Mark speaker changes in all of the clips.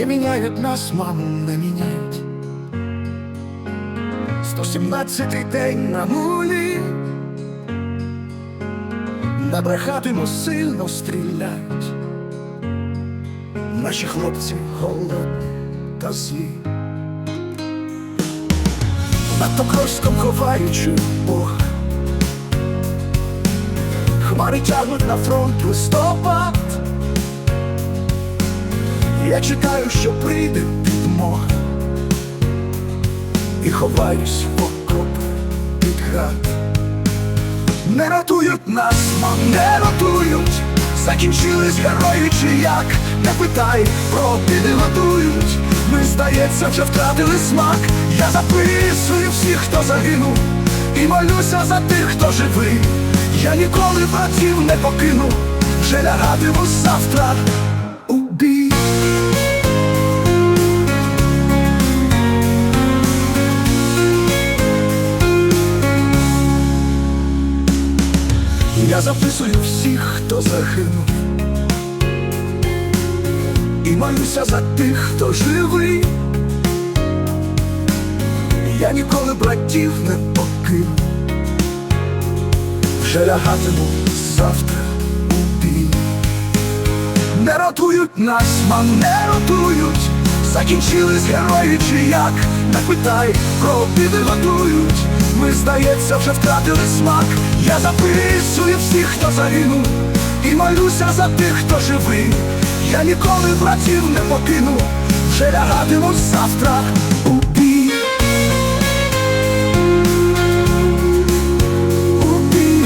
Speaker 1: Не міняють нас, маму, не міняють. 117-й день на нулі. Набрехатимо сильно стрілять. Наші хлопці голодні та злі. Над Покровськом ховаючи Бог. Хмари тягнуть на фронт листопад. Я чекаю, що прийде підмога. І ховаюсь в окоп під град. Не рятують нас, мам, не рятують. Закінчились герої чи як? Не питай, про біди готують. Ми, здається, вже втратили смак. Я записую всіх, хто загинув. І молюся за тих, хто живий. Я ніколи братів не покину. Вже лягатиму завтра Я записую всіх, хто загинув, і молюся за тих, хто живий. Я ніколи братів не покину, вже лягатиму завтра у бій. Не рятують нас, мам, не рятують, закінчились герої чи як, не питай, про біди готують. Ми, здається, вже втратили смак. Я записую всіх, хто загинув, і молюся за тих, хто живий. Я ніколи братів не покину, вже лягатиму завтра у бій. У бій.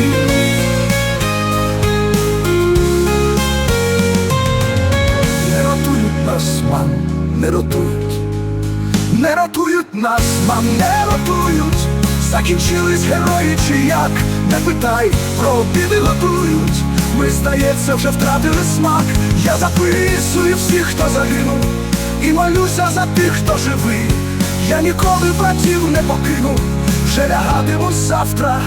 Speaker 1: Не рятують нас, мам, не рятують, не рятують нас, мам, не рятують. Закінчились герої чи як, не питай, про обіди готують. Ми, здається, вже втратили смак. Я записую всіх, хто загинув, і молюся за тих, хто живий. Я ніколи братів не покину, вже лягатиму завтра